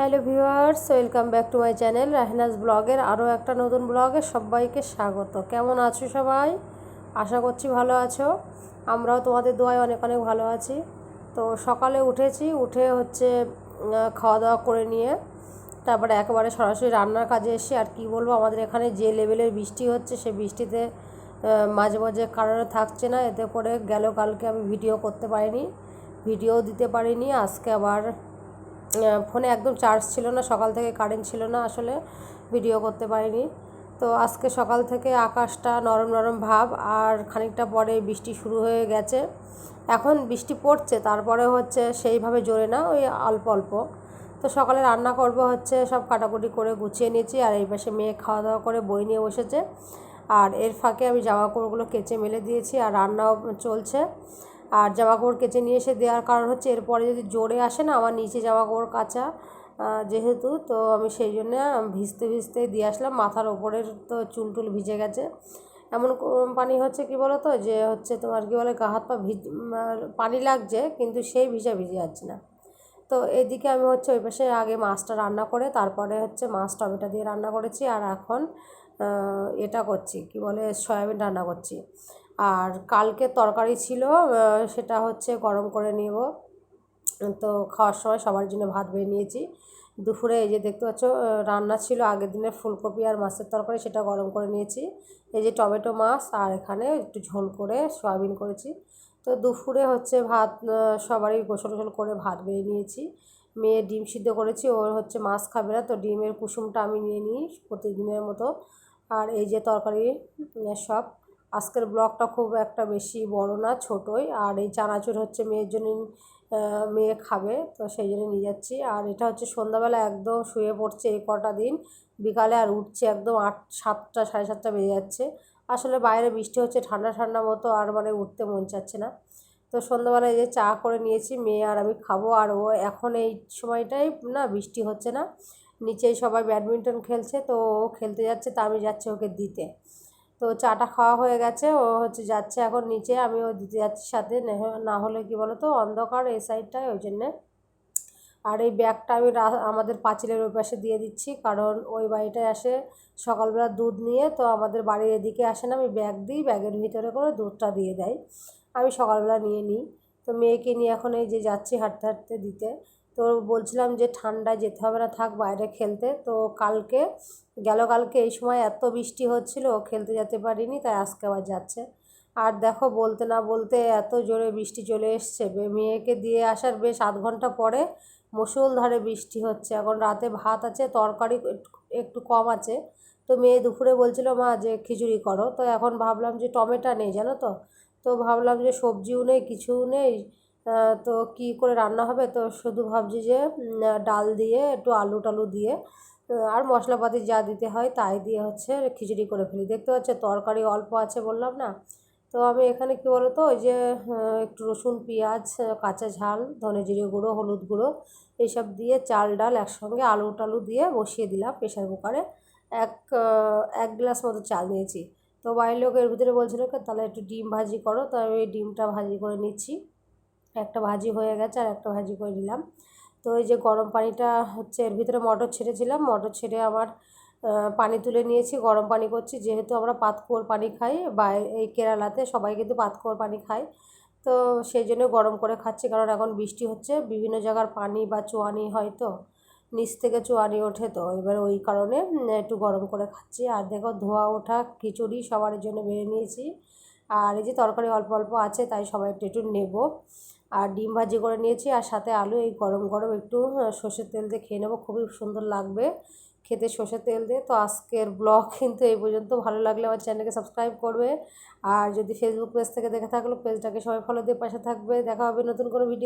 Hello viewers, welcome back to my channel Rahnaj ব্লগের আরও একটা নতুন ব্লগে সবাইকে স্বাগত। কেমন আছো সবাই? আশা করছি ভালো আছো। আমরাও তোমাদের দোয়ায় অনেক অনেক ভালো আছি। তো সকালে উঠেছি, উঠে হচ্ছে খাওয়া দাওয়া করে নিয়ে, তারপরে একেবারে সরাসরি রান্নার কাজে এসে আর কি বলব, আমাদের এখানে যে লেভেলের বৃষ্টি হচ্ছে, সে বৃষ্টিতে মাঝে মাঝে কারণে থাকছে না। এতে করে গেল কালকে আমি ভিডিও করতে পারিনি, ভিডিও দিতে পারিনি। আজকে আবার ফোনে একদম চার্জ ছিল না, সকাল থেকে কারেন্ট ছিল না আসলে ভিডিও করতে পারিনি। তো আজকে সকাল থেকে আকাশটা নরম নরম ভাব আর খানিকটা পরে বৃষ্টি শুরু হয়ে গেছে। এখন বৃষ্টি পড়ছে, তারপরে হচ্ছে সেইভাবে জোরে না, ওই অল্প অল্প। তো সকালে রান্না করব হচ্ছে, সব কাটাকুটি করে গুছিয়ে নিয়েছি, আর এই পাশে মেয়ে খাওয়া দাওয়া করে বই নিয়ে বসেছে। আর এর ফাঁকে আমি জামা কাপড়গুলো কেচে মেলে দিয়েছি, আর রান্নাও চলছে। আর জামা কাপড় কেচে নিয়ে এসে দেওয়ার কারণ হচ্ছে এরপরে যদি জোরে আসে না আমার নিচে জামা কাপড় কাচা যেহেতু, তো আমি সেই জন্য ভিজতে ভিজতে দিয়ে আসলাম। মাথার ওপরের তো চুল টুল ভিজে গেছে। এমন পানি হচ্ছে কি বলো তো যে হচ্ছে তোমার কি বলে, গা হাত পা ভিজ পানি লাগছে, কিন্তু সেই ভিজা ভিজে যাচ্ছে না। তো এদিকে আমি হচ্ছে ওই পাশে আগে মাছটা রান্না করে, তারপরে হচ্ছে মাছ টমেটো দিয়ে রান্না করেছি। আর এখন এটা করছি, কি বলে, সয়াবিন রান্না করছি। আর কালকে তরকারি ছিল সেটা হচ্ছে গরম করে নেব। তো খাওয়ার সময় সবার জন্য ভাত বেড়ে নিয়েছি। দুপুরে এই যে দেখতে পাচ্ছ রান্না ছিল আগের দিনের ফুলকপি আর মাছের তরকারি, সেটা গরম করে নিয়েছি। এই যে টমেটো মাছ আর এখানে একটু ঝোল করে সয়াবিন করেছি। তো দুপুরে হচ্ছে ভাত সবারই গোসল গোসল করে ভাত বেড়ে নিয়েছি। মেয়ে ডিম সিদ্ধ করেছি ওর হচ্ছে মাছ খাবে না, তো ডিমের কুসুমটা আমি নিয়ে নিই প্রতিদিনের মতো। আর এই যে তরকারি সব আজকের ব্লগটা খুব একটা বেশি বড় না, ছোটোই। আর এই চানাচুর হচ্ছে মেয়ের জন্য মেয়ে খাবে, তো সেই জন্য নিয়ে যাচ্ছি। আর এটা হচ্ছে সন্ধ্যাবেলা একদম শুয়ে পড়ছে এই কটা দিন। বিকালে আর উঠছে একদম আট, সাতটা, সাড়ে সাতটা বেজে যাচ্ছে। আসলে বাইরে বৃষ্টি হচ্ছে, ঠান্ডা ঠান্ডা মতো, আর মানে উঠতে মন চাচ্ছে না। তো সন্ধ্যাবেলায় যে চা করে নিয়েছি, মেয়ে আর আমি খাব। আর ও এখন এই সময়টাই না বৃষ্টি হচ্ছে না। নিচেই সবাই ব্যাডমিন্টন খেলছে, তো ও খেলতে যাচ্ছে, তা আমি যাচ্ছি ওকে দিতে। তো চাটা খাওয়া হয়ে গেছে, ও হচ্ছে যাচ্ছে এখন নিচে, আমি ও দিতে যাচ্ছি সাথে, না হলে কি বলো তো অন্ধকার এই সাইডটায় ওই জন্যে। আর এই ব্যাগটা আমি আমাদের পাঁচিলের ওই পাশে দিয়ে দিচ্ছি, কারণ ওই বাড়িটায় আসে সকালবেলা দুধ নিয়ে, তো আমাদের বাড়ির এদিকে আসে না, আমি ব্যাগ দিই, ব্যাগের ভিতরে করে দুধটা দিয়ে দেয়। আমি সকালবেলা নিয়ে নিই। তো মেয়েকে নিয়ে এখন এই যে যাচ্ছি হাঁটতে হাঁটতে দিতে তো বলছিলাম যে ঠান্ডায় যেতে হবে না, থাক বাইরে খেলতে। তো কালকে, গেল কালকে এই সময় এত বৃষ্টি হচ্ছিল খেলতে যেতে পারিনি, তাই আজকে আবার যাচ্ছে। আর দেখো, বলতে না বলতে এত জোরে বৃষ্টি চলে এসছে মেয়েকে দিয়ে আসার বেশ আধ ঘণ্টা পরে মুসুলধারে বৃষ্টি হচ্ছে। এখন রাতে ভাত আছে, তরকারি একটু কম আছে। তো মেয়ে দুপুরে বলছিল, মা, যে খিচুড়ি করো। তো এখন ভাবলাম যে টমেটো নেই, জানো তো? তো ভাবলাম যে সবজিও নেই, কিছুও নেই। তো কি করে রান্না হবে? তো শুধু ভাবছি যে ডাল দিয়ে একটু আলু টালু দিয়ে আর মশলাপাতি যা দিতে হয় তাই দিয়ে হচ্ছে খিচুড়ি করে ফেলি। দেখতে পাচ্ছে তরকারি অল্প আছে বললাম না? তো আমি এখানে কী বলো তো ওই যে একটু রসুন, পেঁয়াজ, কাঁচা ঝাল, ধনে জিরে গুঁড়ো, হলুদ গুঁড়ো, এইসব দিয়ে চাল, ডাল একসঙ্গে আলু টালু দিয়ে বসিয়ে দিলাম প্রেশার কুকারে। এক এক গ্লাস মতো চাল নিয়েছি। তো বাড়ির লোক এর ভিতরে বলছিল তাহলে একটু ডিম ভাজি করো। তো আমি ডিমটা ভাজি করে নিচ্ছি। একটা ভাজি হয়ে গেছে আর একটা ভাজি করে নিলাম। তো এই যে গরম পানিটা হচ্ছে, এর ভিতরে মটর ছেড়েছিলাম। মটর ছেড়ে আমার পানি তুলে নিয়েছি, গরম পানি করছি। যেহেতু আমরা পাতকুয়োর পানি খাই বা এই কেরালাতে সবাই কিন্তু পাতকুয়োর পানি খায়। তো সেই জন্য গরম করে খাচ্ছি, কারণ এখন বৃষ্টি হচ্ছে। বিভিন্ন জায়গার পানি বা চোয়ানি হয়তো নিচ থেকে চোয়ানি ওঠে তো। এবার ওই কারণে একটু গরম করে খাচ্ছি। আর দেখো ধোয়া ওঠা খিচুড়ি সবার জন্য বেড়ে নিয়েছি। আর এই যে তরকারি অল্প অল্প আছে, তাই সবাই একটু একটু নেব। আর ডিম ভাজি করে নিয়েছি, আর সাথে আলু, এই গরম গরম একটু সর্ষের তেল দিয়ে খেয়ে নেব, খুবই সুন্দর লাগবে খেতে সর্ষের তেল দিয়ে। তো আজকের ব্লগ কিন্তু এই পর্যন্ত, ভালো লাগলে আমার চ্যানেলকে সাবস্ক্রাইব করবে। আর যদি ফেসবুক পেজ থেকে দেখে থাকল পেজটাকে সবাই ফলো দিয়ে পাশে থাকবে। দেখা হবে নতুন কোনো ভিডিও